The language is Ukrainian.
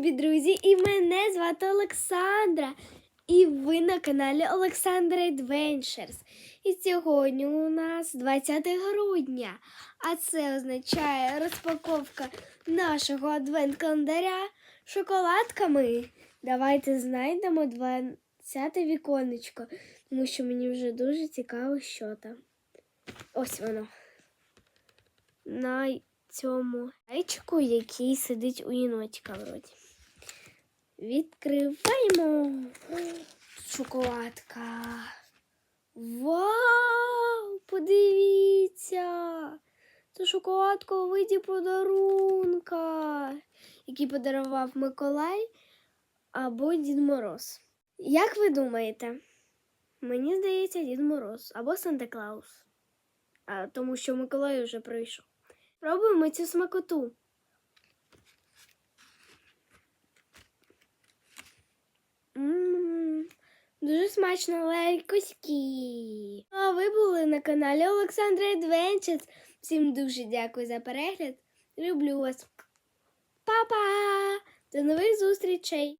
любі друзі! І мене звати Олександра. І ви на каналі Олександра Adventures. І сьогодні у нас 20 грудня. А це означає розпаковка нашого адвент-календаря шоколадками. Давайте знайдемо 20 віконечко, тому що мені вже дуже цікаво, що там. Ось воно. На цьому яйчику, який сидить у єнотика вроді. Відкриваємо шоколадка. Вау! Подивіться! Це шоколадка у виді подарунка, який подарував Миколай або Дід Мороз. Як ви думаєте? Мені здається, Дід Мороз або Санта Клаус. А, тому що Миколай вже прийшов. Пробуємо цю смакоту. Дуже смачно лайкоські. А ви були на каналі Олександра Adventures. Всім дуже дякую за перегляд. Люблю вас. Па-па! До нових зустрічей!